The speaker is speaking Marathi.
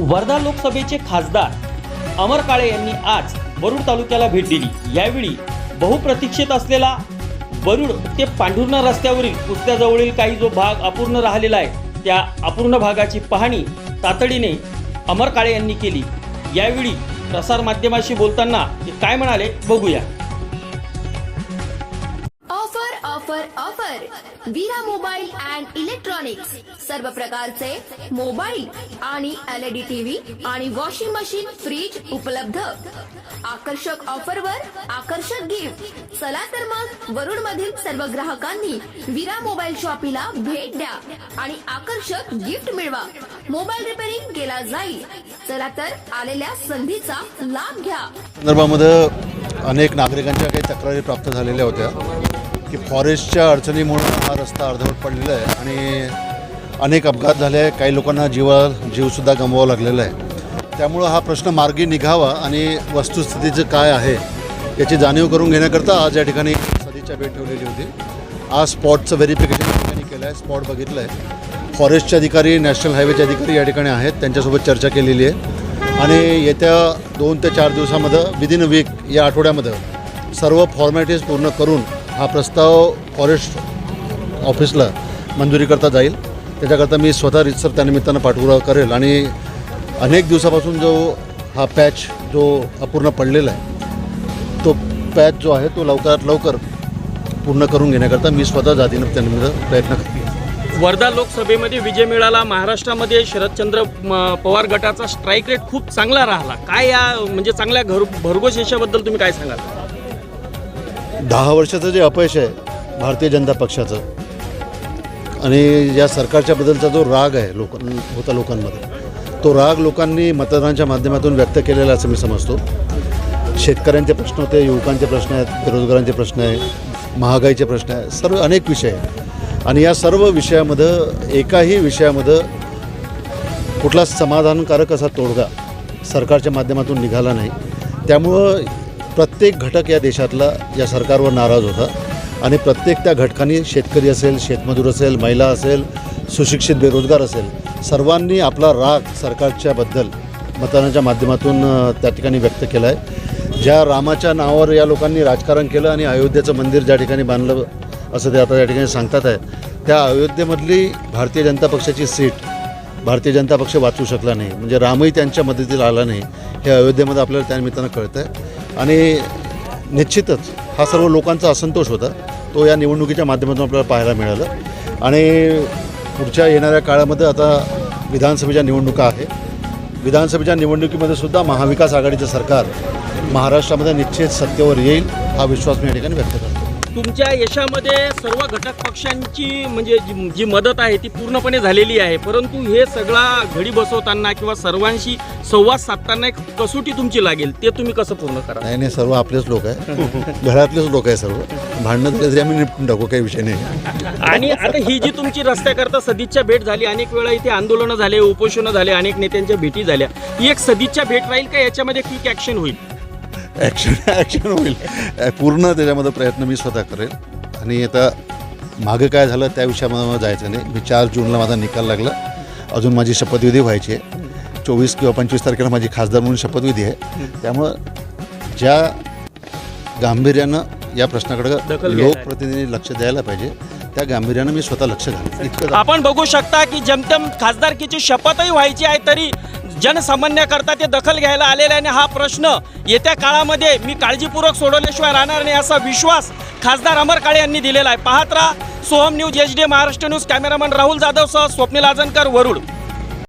वर्धा लोकसभेचे खासदार अमर काळे यांनी आज वरुड तालुक्याला भेट दिली. यावेळी बहुप्रतीक्षित असलेला वरुड ते पांढुर्णा रस्त्यावरील कुस्त्याजवळील काही जो भाग अपूर्ण राहिलेला आहे त्या अपूर्ण भागाची पाहणी तातडीने अमर काळे यांनी केली. यावेळी प्रसारमाध्यमाशी बोलताना ते काय म्हणाले बघूया. Offer offer Virat mobile and electronics सर्व प्रकारचे मोबाईल आणि एल ई डी टीव्ही आणि वॉशिंग मशीन फ्रीज उपलब्ध. आकर्षक ऑफरवर आकर्षक गिफ्ट चला तर मग वरुड मधील सर्व ग्राहकांनी विरा मोबाईल शॉपीला भेट द्या आणि आकर्षक गिफ्ट मिळवा. मोबाईल रिपेअरिंग केला जाईल. चला तर आलेल्या संधीचा लाभ घ्या. संदर्भामध्ये अनेक नागरिकांच्या काही तक्रारी प्राप्त झालेल्या होत्या. की फॉरेस्टच्या अडचणीमुळे हा रस्ता अर्धवट पडलेला आहे आणि अनेक अपघात झाले आहे. काही लोकांना जीवा जीवसुद्धा गमवावा लागलेला आहे. त्यामुळं हा प्रश्न मार्गी निघावा आणि वस्तुस्थितीचं काय आहे याची जाणीव करून घेण्याकरता आज या ठिकाणी सदीच्या भेट ठेवलेली होती. आज स्पॉटचं व्हेरिफिकेशन या ठिकाणी केलं आहे स्पॉट बघितलं आहे. फॉरेस्टचे अधिकारी नॅशनल हायवेचे अधिकारी या ठिकाणी आहेत त्यांच्यासोबत चर्चा केलेली आहे. आणि येत्या दोन ते चार दिवसामध्ये विदिन अ वीक या आठवड्यामध्ये सर्व फॉर्मॅलिटीज पूर्ण करून हा प्रस्ताव फॉरेस्ट ऑफिसला मंजुरीकरता जाईल. त्याच्याकरता मी स्वतः रितसर त्यानिमित्तानं पाठपुरावा करेल आणि अनेक दिवसापासून जो हा पॅच जो अपूर्ण पडलेला आहे तो पॅच जो आहे तो लवकरात लवकर पूर्ण करून घेण्याकरता मी स्वतः जातीनं त्यानिमित्त प्रयत्न करेन वर्धा लोकसभेमध्ये विजय मिळाला महाराष्ट्रामध्ये शरदचंद्र म, पवार गटाचा स्ट्राईक रेट खूप चांगला राहिला. काय या म्हणजे चांगल्या घर भरघोस याच्याबद्दल तुम्ही काय सांगाल? दहा वर्षाचं जे अपयश आहे भारतीय जनता पक्षाचं आणि या सरकारच्या बद्दलचा जो राग आहे लोक होता लोकांमध्ये तो राग लोकांनी मतदानाच्या माध्यमातून व्यक्त केलेला असं मी समजतो. शेतकऱ्यांचे प्रश्न होते युवकांचे प्रश्न आहेत बेरोजगारांचे प्रश्न आहे महागाईचे प्रश्न आहे सर्व अनेक विषय आहेत. आणि या सर्व विषयामध्ये एकाही विषयामध्ये कुठला समाधानकारक असा तोडगा सरकारच्या माध्यमातून निघाला नाही. त्यामुळं प्रत्येक घटक या देशातला या सरकारवर नाराज होता. आणि प्रत्येक त्या घटकांनी शेतकरी असेल शेतमजूर असेल महिला असेल सुशिक्षित बेरोजगार असेल सर्वांनी आपला राग सरकारच्याबद्दल मतदानाच्या माध्यमातून त्या ठिकाणी व्यक्त केला आहे ज्या रामाच्या नावावर या लोकांनी राजकारण केलं आणि अयोध्येचं मंदिर ज्या ठिकाणी बांधलं असं ते आता या ठिकाणी सांगतात आहे. त्या अयोध्येमधली भारतीय जनता पक्षाची सीट भारतीय जनता पक्ष वाचू शकला नाही. म्हणजे रामही त्यांच्या मदतीला आला नाही. हे अयोध्येमध्ये आपल्याला त्यानिमित्तानं कळतं आहे आणि निश्चितच हा सर्व लोकांचा असंतोष होता. तो या निवडणुकीच्या माध्यमातून आपल्याला पाहायला मिळालं. आणि पुढच्या येणाऱ्या काळामध्ये आता विधानसभेच्या निवडणुका आहे. विधानसभेच्या निवडणुकीमध्ये सुद्धा महाविकास आघाडीचं सरकार महाराष्ट्रामध्ये निश्चित सत्तेवर येईल हा विश्वास मी या ठिकाणी व्यक्त करतो. तुमच्या यशामध्ये सर्व घटक पक्षांची म्हणजे जी जी मदत आहे ती पूर्णपणे झालेली आहे. परंतु हे सगळा घडी बसवताना किंवा सर्वांशी संवाद साधताना एक कसोटी तुमची लागेल ते तुम्ही कसं पूर्ण करा नाही नाही सर्व आपलेच लोक आहे घरातलेच लोक आहे सर्व. भांडणं झाले तरी आम्ही निपटून टाकू काही विषय नाही. आणि आता ही जी तुमची रस्त्याकरता सदिच्छा भेट झाली अनेक वेळा इथे आंदोलनं झाले उपोषणं झाले अनेक नेत्यांच्या भेटी झाल्या. ही एक सदिच्छा भेट राहील का? याच्यामध्ये क्विक ॲक्शन होईल. ॲक्शन ॲक्शन होईल. पूर्ण त्याच्यामध्ये प्रयत्न मी स्वतः करेल. आणि आता मागं काय झालं त्या विषयामध्ये मला जायचं नाही. मी चार जूनला माझा निकाल लागला. अजून माझी शपथविधी व्हायची आहे. चोवीस किंवा पंचवीस तारखेला माझी खासदार म्हणून शपथविधी आहे. त्यामुळं ज्या गांभीर्यानं या प्रश्नाकडे लोकप्रतिनिधी लक्ष द्यायला पाहिजे त्या गांभीर्यानं मी स्वतः लक्ष घालेन इतकं आपण बघू शकता की जमतेम खासदारकीची शपथही व्हायची आहे तरी जनसामान्याकरता ते दखल घ्यायला आलेले आणि हा प्रश्न येत्या काळामध्ये मी काळजीपूर्वक सोडवल्याशिवाय राहणार नाही असा विश्वास खासदार अमर काळे यांनी दिलेला आहे. पाहत राहा Soham news H D Maharashtra news cameraman Rahul Jadhav सह स्वप्नील आजनकर वरुड.